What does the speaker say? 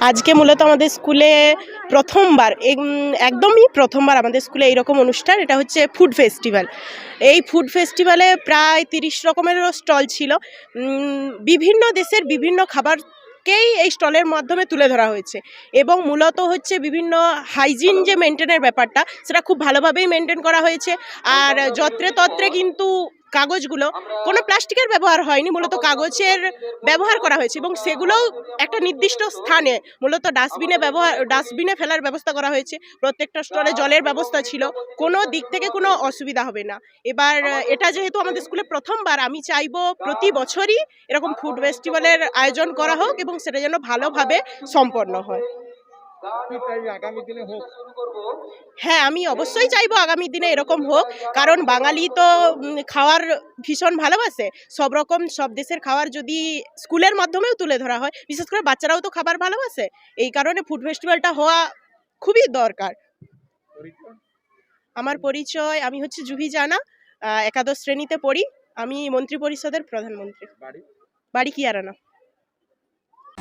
আজকে মূলত আমাদের স্কুলে প্রথমবার একদমই প্রথমবার আমাদের স্কুলে এইরকম অনুষ্ঠান, এটা হচ্ছে ফুড ফেস্টিভ্যাল। এই ফুড ফেস্টিভ্যালে প্রায় তিরিশ রকমেরও স্টল ছিল। বিভিন্ন দেশের বিভিন্ন খাবারকেই এই স্টলের মাধ্যমে তুলে ধরা হয়েছে এবং মূলত হচ্ছে বিভিন্ন হাইজিন যে মেনটেনের ব্যাপারটা, সেটা খুব ভালোভাবেই মেনটেন করা হয়েছে। আর যত্রে তত্রে কিন্তু কাগজগুলো কোনো প্লাস্টিকের ব্যবহার হয়নি মূলত কাগজের ব্যবহার করা হয়েছে এবং সেগুলোও একটা নির্দিষ্ট স্থানে মূলত ডাস্টবিনে ব্যবহার ডাস্টবিনে ফেলার ব্যবস্থা করা হয়েছে প্রত্যেকটা স্টলে জলের ব্যবস্থা ছিল কোনো দিক থেকে কোনো অসুবিধা হবে না। এবার এটা যেহেতু আমাদের স্কুলে প্রথমবার আমি চাইব প্রতি বছরই এরকম ফুড ফেস্টিভ্যালের আয়োজন করা হোক এবং সেটা যেন ভালোভাবে সম্পন্ন হয়। হ্যাঁ আমি অবশ্যই চাইব আগামী দিনে এরকম হোক। কারণ বাঙালি তো খাওয়ার ভীষণ ভালোবাসে। সব রকম সব দেশের খাওয়ার যদি স্কুলের মাধ্যমেও তুলে ধরা হয় বিশেষ করে বাচ্চারাও তো খাবার ভালোবাসে। এই কারণে ফুড ফেস্টিভ্যালটা হওয়া খুবই দরকার। আমার পরিচয় আমি হচ্ছে জুহি জানা একাদশ শ্রেণীতে পড়ি। আমি মন্ত্রী পরিষদের প্রধানমন্ত্রী। বাড়ি? বাড়ি কিয়ারানা।